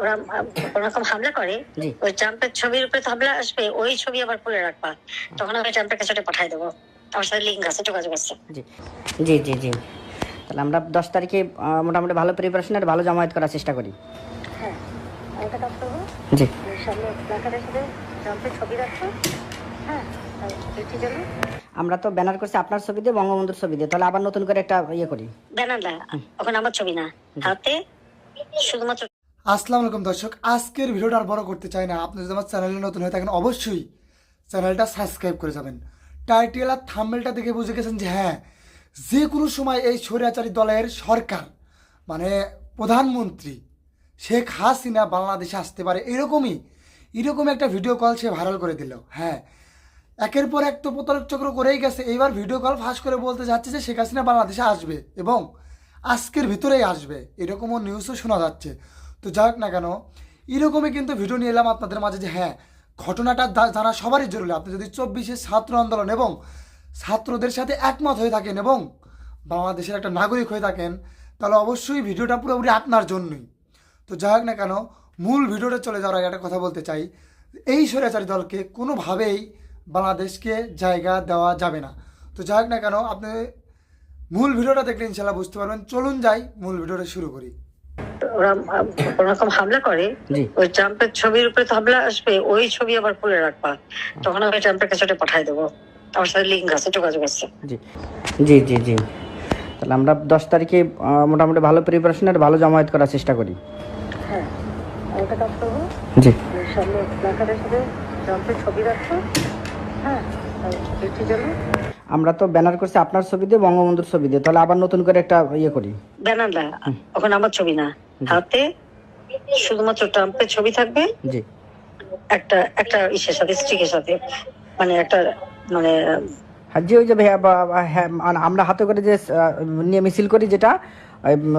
ওরা কোনো হামলা করে। ওই ট্রাম্পের ছবির উপরে তো হামলা আসবে ওই ছবি আবার খুলে রাখবা। তখন আমি ট্রাম্পের কাছে পাঠাই দেবো। আমার সাথে লিঙ্ক আছে যোগাযোগ আছে। জি। জি জি তাহলে আমরা দশ তারিখে মোটামুটি ভালো প্রিপারেশন আর ভালো জমায়েত করার চেষ্টা করি। হ্যাঁ জি। হ্যাঁ আমরা তো ব্যানার করছি আপনার ছবি দিয়ে বঙ্গবন্ধুর ছবি দিয়ে তাহলে আবার নতুন করে একটা ইয়ে করি। ব্যানার না ওখানে আমার ছবি না। হাতে শুধুমাত্র আসসালামু আলাইকুম দর্শক, আজকের ভিডিওটা আর বড় করতে চাই না। আপনি যদি আমার চ্যানেলে নতুন হয়ে থাকেন, অবশ্যই চ্যানেলটা সাবস্ক্রাইব করে যাবেন। টাইটেল আর থাম্বেলটা দেখে বুঝে গেছেন যে হ্যাঁ যে কোনো সময় এই স্বৈরাচারী দলের সরকার মানে প্রধানমন্ত্রী শেখ হাসিনা বাংলাদেশে আসতে পারে এরকমই, এরকম একটা ভিডিও কল সে ভাইরাল করে দিল। হ্যাঁ একের পর এক তো প্রতারক চক্র করেই গেছে। এইবার ভিডিও কল ফাঁস করে বলতে যাচ্ছে যে শেখ হাসিনা বাংলাদেশে আসবে এবং আজকের ভিতরেই আসবে। এরকমও নিউজও শোনা যাচ্ছে। তো যাই না কেন, এরকমই কিন্তু ভিডিও নিয়ে এলাম আপনাদের মাঝে যে হ্যাঁ ঘটনাটা জানা সবারই জরুরি। আপনি যদি চব্বিশে ছাত্র আন্দোলন এবং ছাত্রদের সাথে একমত হয়ে থাকেন এবং বাংলাদেশের একটা নাগরিক হয়ে থাকেন, তাহলে অবশ্যই ভিডিওটা পুরোপুরি আপনার জন্যই। তো যাই হোক না কেন, মূল ভিডিওটা চলে যাওয়ার আগে একটা কথা বলতে চাই। এই স্বৈরাচারী দলকে কোনোভাবেই বাংলাদেশকে জায়গা দেওয়া যাবে না। তো যাই হোক না কেন, আপনি মূল ভিডিওটা দেখলে ইনশাল্লাহ বুঝতে পারবেন। চলুন যাই, মূল ভিডিওটা শুরু করি। ওরা আহ, কোনো রকম হামলা করে ওই ট্রাম্পের ছবির উপরে তো হামলা আসবে ওই ছবি আবার খুলে রাখবা। তখন আমি ট্রাম্পের কাছে পাঠাই দেবো। আমার সাথে লিঙ্ক আছে যোগাযোগ আছে। জি। জি জি জি। তাহলে আমরা দশ তারিখে মোটামুটি ভালো প্রিপারেশন আর ভালো জমায়েত করার চেষ্টা করি। হ্যাঁ। একটা কাজ করব? জি। সামনে প্ল্যাকার্ডের সাথে ট্রাম্পের ছবি রাখব। হ্যাঁ আর জন্য আমরা তো ব্যানার করছি আপনার ছবি দিয়ে বঙ্গবন্ধুর ছবি দিয়ে। তাহলে আবার নতুন করে একটা ইয়ে করি। ব্যানার না ওখানে আমার ছবি না। হাতে শুধুমাত্র ট্রাম্পের ছবি থাকবে? একটা একটা ইসের সাথে স্টিকের সাথে। মানে একটা মানে যে ওই যে ভে- বা- বা- হ্যাঁ, মানে আমরা হাতে করে যে নিয়ে মিছিল করি যেটা উম,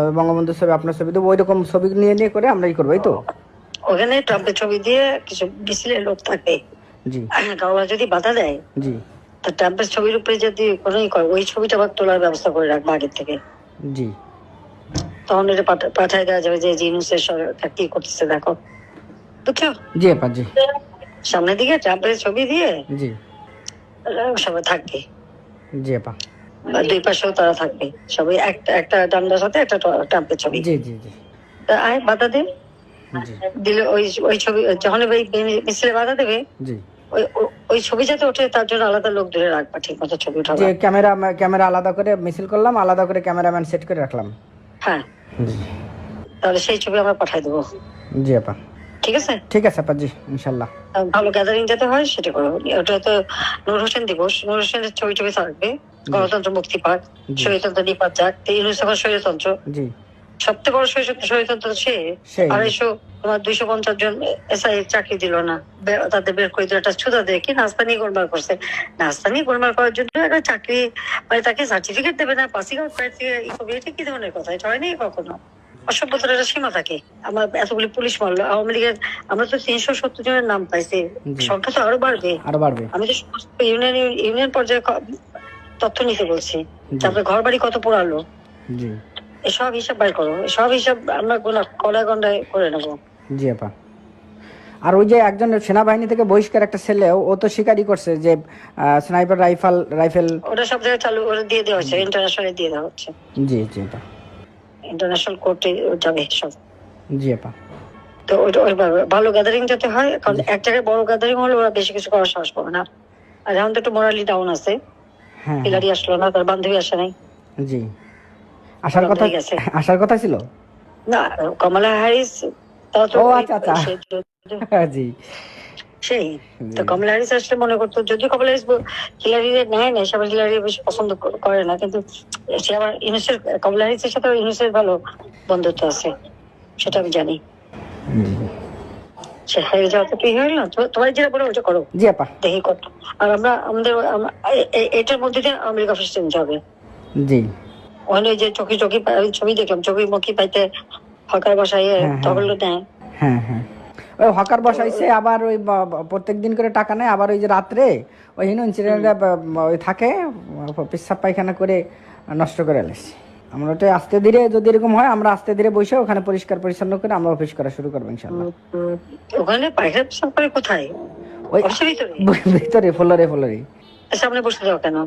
ছবি আপনার ছবি দেবো ওই রকম ছবি নিয়ে নিয়ে করে আমরা ই করব এই তো? ওখানে ট্রাম্পের ছবি দিয়ে কিছু মিছিলের লোক থাকবে জি। কাউরা যদি বাধা দেয় জি। তা ট্রাম্পের ছবির উপরে যদি কোনো ওই ছবিটা আবার তোলার ব্যবস্থা করে রাখব আগের থেকে। জি। তখন এটা পাঠায় দেওয়া যাবে যে জিনুসের সরকার কি করতেছে দেখো। বুঝছ? জি আপা জি। সামনের দিকে ট্রাম্পের ছবি দিয়ে জি। সবাই থাকবে। জি আপা। দুই পাশেও তারা থাকবে। সবাই একটা একটা ডান্ডার সাথে একটা ট্রাম্পের ছবি। জি জি জি। আয় বাধা দে জি। দিলে ওই ওই ছবি যখন ওই মিছিলে বাধা দেবে জি। ওই ওই ছবি যাতে ওঠে তার জন্য আলাদা লোক ধরে রাখবা ঠিক মতো ছবি উঠাবা। ক্যামেরা ক্যামেরা আলাদা করে মিছিল করলাম আলাদা করে ক্যামেরাম্যান সেট করে রাখলাম। হ্যাঁ। তাহলে সেই ছবি আমরা পাঠাই দেবো। জি আপা। ঠিক আছে? ঠিক আছে আপা জি ইনশাল্লাহ। ভালো গ্যাদারিং যাতে হয় সেটা করো। ওটা তো নূর হোসেন দিবস। নূর হোসেনের ছবি ছবি থাকবে গণতন্ত্র মুক্তি পাক। স্বৈরতন্ত্র নিপাত যাক। ইউনিসেফের ইউনুস স্বৈরতন্ত্র জি। সবচেয়ে বড় স্বৈর- স্বৈরতন্ত্র সে। আড়াইশো তোমার দুইশো পঞ্চাশ জন এসআই চাকরি দিল না। তাদের বের করে দিল একটা ছুতা দিয়ে কি নাস্তা নিয়ে গোলমাল করছে। নাস্তা নিয়ে গোলমাল করার জন্য একটা চাকরি মানে তাকে সার্টিফিকেট দেবে না পাসিং আউট প্রার্থী এটা কি ধরনের কথা? এটা হয়নি কখনো? অসভ্যতার একটা সীমা থাকে। আমার এতগুলি পুলিশ মারলো আওয়ামী লীগের আমরা তো তিনশো সত্তর জনের নাম পাইছি। সংখ্যা তো আরও বাড়বে। আরও বাড়বে। আমি তো সমস্ত ইউনিয়ন ইউনিয়ন পর্যায়ে তথ্য নিতে বলছি। তারপরে ঘর বাড়ি কত পোড়ালো। জি এসব হিসাব বাই করো। এসব হিসাব আমরা গোলা- কলায় গন্ডায় করে নেব। জি আপা। আর ওই যে একজন সেনাবাহিনী থেকে বহিষ্কার একটা ছেলে ও- তো স্বীকারই করছে যে স্নাইপার রাইফেল রাইফেল ওটা সব জায়গায় চালু ওটা দিয়ে দেওয়া হচ্ছে ইন্টারন্যাশনালে দিয়ে দেওয়া হচ্ছে। জি জি আপা। ইন্টারন্যাশনাল কোর্টে যাবে সব। জি আপা। তো ওইভাবে ভালো গ্যাদারিং যাতে হয় কারণ এক জায়গায় বড় গ্যাদারিং হলে ওরা বেশি কিছু করার সাহস পাবে না। আর এখন তো একটু মোরালি ডাউন আছে। হ্যাঁ পিলারি আসলো না তার বান্ধবী আসে নাই। জি। আসার কথা আসার কথা ছিল? না কমলা হ্যারিস ও, আচ্ছা, আচ্ছা। জি। সেই তো কমলা হ্যারিস আসলে মনে করতো যদিও কমলা হ্যারিস হিলারি নেয় না সবাই হিলারি বেশি পছন্দ করে না কিন্তু সে আবার ইউনুসের কমলা হ্যারিসের সাথে ইউনুসের ভালো বন্ধুত্ব আছে সেটা আমি জানি। সে হেরে যাওয়া তো কি হইল না? তো- তোমার যেটা বলে ওটা করো। জি আপা। দেখি কত আর আমরা আমাদের এটার মধ্যে দিয়ে আমেরিকা নিতে হবে। জি। ওখানে যে পা- ওই ছবি দেখলাম চোখে মুখি পাইতে হকার বসাই হ্যাঁ, হ্যাঁ। নেয় হ্যাঁ হ্যাঁ। ওই হকার বসাইছে আবার ওই প্রত্যেক দিন করে টাকা নেয় আবার ওই যে রাত্রে ওই হিনো ইনসিডেন্টটা ওই থাকে পেশাব পায়খানা করে নষ্ট করে এলেছে আমরা ওটা আস্তে ধীরে যদি এরকম হয় আমরা আস্তে ধীরে বসে ওখানে পরিষ্কার পরিচ্ছন্ন করে আমরা অফিস করা শুরু করব ইনশাল্লাহ। ওখানে পায়খানা পেশাব করে কোথায়? ওই ভিতরে। ভিতরে ফ্লোরে ফ্লোরে। সামনে বসে যাও কেন?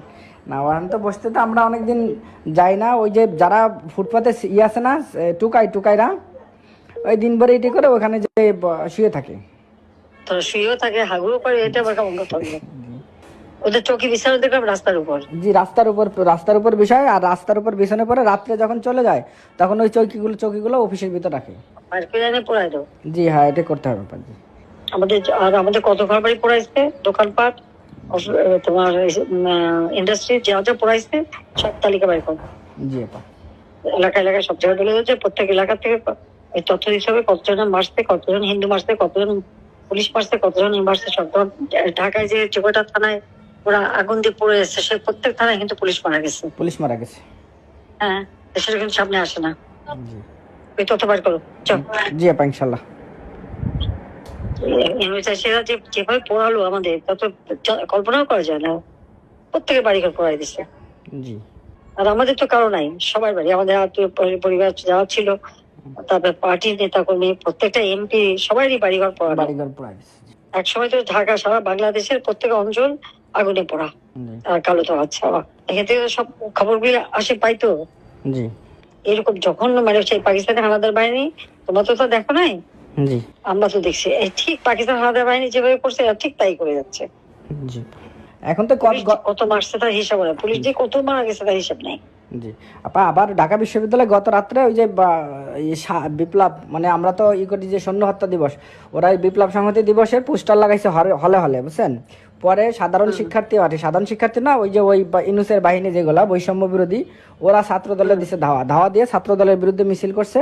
না তো বসতে তো আমরা অনেকদিন যাই না ওই যে যারা ফুটপাতে ই আছে না টুকাই টুকাইরা ওই দিন ভরে এটি করে ওখানে যে শুয়ে থাকে। শুয়েও থাকে হাগুও করে এটা আবার কেমন কথা ওদের চৌকি বিছানো দেখলাম রাস্তার উপর। জি রাস্তার উপর রাস্তার উপর বিষয় আর রাস্তার উপর বিছানে পরে রাত্রে যখন চলে যায় তখন ওই চৌকিগুলো চৌকিগুলো অফিসের ভিতর রাখে। দাও জি হ্যাঁ এটা করতে হবে আমাদের আর আমাদের কত ঘর বাড়ি পড়াইছে? দোকানপাট? তোমার ইন্ডাস্ট্রি যা যা পড়াইছে সব তালিকা বাইর করো। জি আপা। এলাকা এলাকায় সব জায়গায় বলে যাচ্ছে প্রত্যেক এলাকা থেকে এই তথ্য হবে কতজন মারছে কতজন হিন্দু মারছে কতজন পুলিশ মারছে কতজন মারছে সব ঢাকায় যে চোখটা থানায় ওরা আগুন দিয়ে পড়ে এসছে সে প্রত্যেক থানায় কিন্তু পুলিশ মারা গেছে। পুলিশ মারা গেছে। হ্যাঁ সেটা কিন্তু সামনে আসে না। ওই তথ্য বার করো চল জি আপা ইনশাল্লাহ। সেরা যে যেভাবে পড়ালো আমাদের তা তো কল্পনাও করা যায় না। প্রত্যেকের বাড়ি ঘর পড়াই দিছে। আর আমাদের তো কারও নাই সবার বাড়ি। আমাদের আত্মীয় পরি- পরিবার যারা ছিল তারপরে পার্টির নেতা কর্মী প্রত্যেকটা এমপি সবারই বাড়িঘর পড়া বাড়িঘর। এক সময় তো ঢাকা সারা বাংলাদেশের প্রত্যেক অঞ্চল আগুনে পড়া আর কালো তো আচ্ছা এখান থেকে সব খবরগুলি আসে পাইতো। এরকম যখন মানে সেই পাকিস্তানের হানাদার বাহিনী তোমরা তো তা দেখো নাই? জি। আমরা তো দেখছি। এই ঠিক পাকিস্তান হানাদার বাহিনী যেভাবে করছে ঠিক তাই করে যাচ্ছে। জি। এখন তো কত মারছে তার হিসাব নেই। পুলিশ যে কত মারা গেছে তার হিসাব নেই। জি। আপা আবার ঢাকা বিশ্ববিদ্যালয়ে গত রাত্রে ওই যে বিপ্লব মানে আমরা তো ই করি যে সৈন্য হত্যা দিবস ওরা বিপ্লব সংহতি দিবসের পোস্টার লাগাইছে হলে হলে বুঝছেন? পরে সাধারণ শিক্ষার্থী আছে সাধারণ শিক্ষার্থী না ওই যে ওই ইনুসের বাহিনী যেগুলা বৈষম্য বিরোধী ওরা ছাত্র দলে দিছে ধাওয়া। ধাওয়া দিয়ে ছাত্র দলের বিরুদ্ধে মিছিল করছে।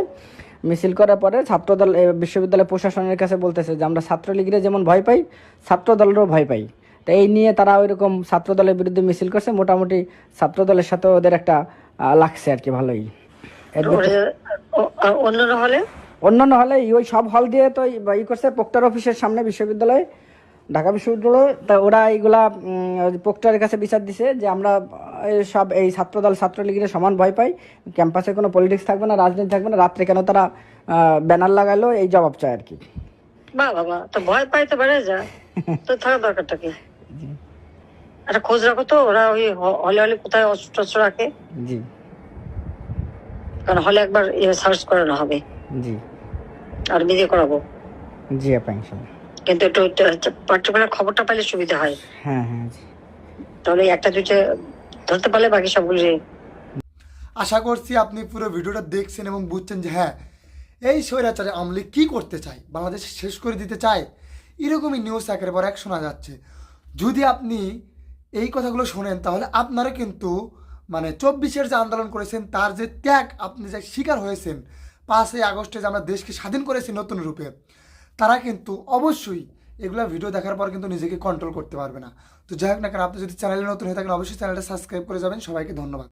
মিছিল করার পরে ছাত্রদল বিশ্ববিদ্যালয় প্রশাসনের কাছে বলতেছে যে আমরা ছাত্রলীগের যেমন ভয় পাই ছাত্রদলেরও ভয় পাই। তো এই নিয়ে তারা ওই রকম ছাত্রদলের বিরুদ্ধে মিছিল করছে। মোটামুটি ছাত্রদলের সাথে ওদের একটা লাগছে আর কি ভালোই। অন্যান্য হলে? অন্যান্য হলে ওই সব হল দিয়ে তো ই করছে। পোক্টার অফিসের সামনে বিশ্ববিদ্যালয়ে। ঢাকা বিশ্ববিদ্যালয় তা ওরা এইগুলা পোক্টারের কাছে বিচার দিছে যে আমরা সব এই ছাত্রদল ছাত্রলীগের সমান ভয় পাই। ক্যাম্পাসে কোনো পলিটিক্স থাকবে না রাজনীতি থাকবে না। রাত্রে কেন তারা ব্যানার লাগালো এই জবাব চায় আর কি। বা বাবা তো ভয় পাইতে পারে যা। তো থাকা দরকারটা কি? একটা খোঁজ রাখো তো ওরা ওই হলে হলে কোথায় অস্ত্র টস্ত্র রাখে? জি। কারণ হলে একবার সার্চ করানো হবে। জি। আর নিজে করাবো। জি আপা ইনশাল্লাহ। কিন্তু একটু পার্টিকুলার খবরটা পাইলে সুবিধা হয়। হ্যাঁ হ্যাঁ তাহলে একটা দুইটা ধরতে পারলে বাকি সবগুলি আশা করছি আপনি পুরো ভিডিওটা দেখছেন এবং বুঝছেন যে হ্যাঁ এই স্বৈরাচারে আমলি কি করতে চায় বাংলাদেশ শেষ করে দিতে চায় এরকমই নিউজ একের পর এক শোনা যাচ্ছে। যদি আপনি এই কথাগুলো শোনেন তাহলে আপনারা কিন্তু মানে চব্বিশের যে আন্দোলন করেছেন তার যে ত্যাগ আপনি যে শিকার হয়েছেন পাঁচই আগস্টে যে আমরা দেশকে স্বাধীন করেছি নতুন রূপে তারা কিন্তু অবশ্যই এগুলো ভিডিও দেখার পর কিন্তু নিজেকে কন্ট্রোল করতে পারবে না। তো যাই হোক না কেন, আপনি যদি চ্যানেলে নতুন হয়ে থাকেন, অবশ্যই চ্যানেলটা সাবস্ক্রাইব করে যাবেন। সবাইকে ধন্যবাদ।